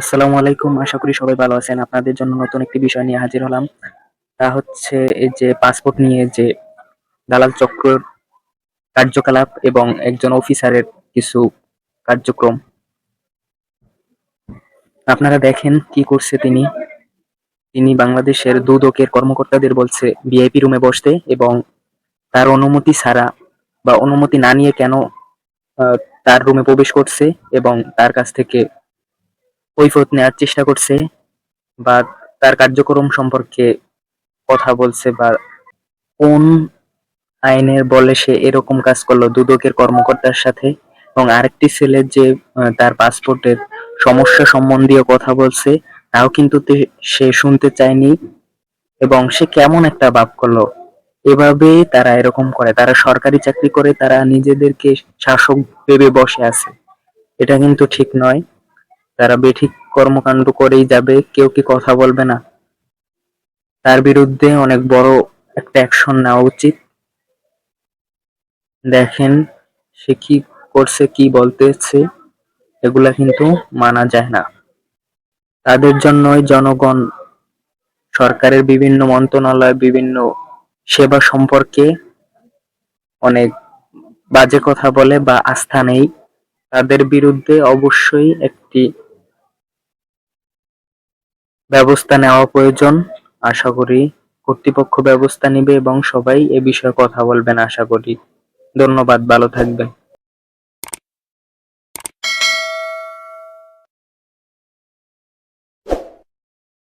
আসসালামু আলাইকুম। আশা করি সবাই ভালো আছেন। আপনাদের জন্য নতুন একটি বিষয় নিয়ে হাজির হলাম। তা হচ্ছে এই যে পাসপোর্ট নিয়ে যে দালাল চক্র কার্যকলাপ এবং একজন অফিসারের কিছু কার্যক্রম। আপনারা দেখেন কি করছে তিনি। তিনি বাংলাদেশের দুদকের কর্মকর্তাদের বলছে, ভিআইপি রুমে বসতে এবং তার অনুমতি ছাড়া বা অনুমতি না নিয়ে কেন তার রুমে প্রবেশ করছে এবং তার কাছ থেকে কৈফিয়ত নেওয়ার চেষ্টা করছে বা তার কার্যক্রম সম্পর্কে কথা বলছে বা কোন আইনের বলে সে এরকম কাজ করল, দুদকের কর্মকর্তার সাথে এবং আরেকটি ছেলে যে তার পাসপোর্টের সমস্যা সম্বন্ধীয় কথা বলছে, তাও কিন্তু সে শুনতে চায়নি এবং সে কেমন একটা ভাব করল। এভাবে তারা এরকম করে, তারা সরকারি চাকরি করে, তারা নিজেদেরকে শাসক ভেবে বসে আছে। এটা কিন্তু ঠিক নয়। তারা বেঠিক কর্মকাণ্ড করেই যাবে, কেউ কি কথা বলবে না। তার বিরুদ্ধে অনেক বড় একটা অ্যাকশন নেওয়া উচিত। দেখেন সে কি করছে, কি বলতেছে, এগুলা কিন্তু মানা যায় না। তাদের জন্যই জনগণ, সরকারের বিভিন্ন মন্ত্রণালয়, বিভিন্ন সেবা সম্পর্কে অনেক বাজে কথা বলে বা আস্থা নেই। তাদের বিরুদ্ধে অবশ্যই একটি ব্যবস্থা নেওয়া প্রয়োজন। আশা করি কর্তৃপক্ষ ব্যবস্থা নেবে এবং সবাই এ বিষয়ে কথা বলবেন, আশা করি। ধন্যবাদ, ভালো থাকবেন।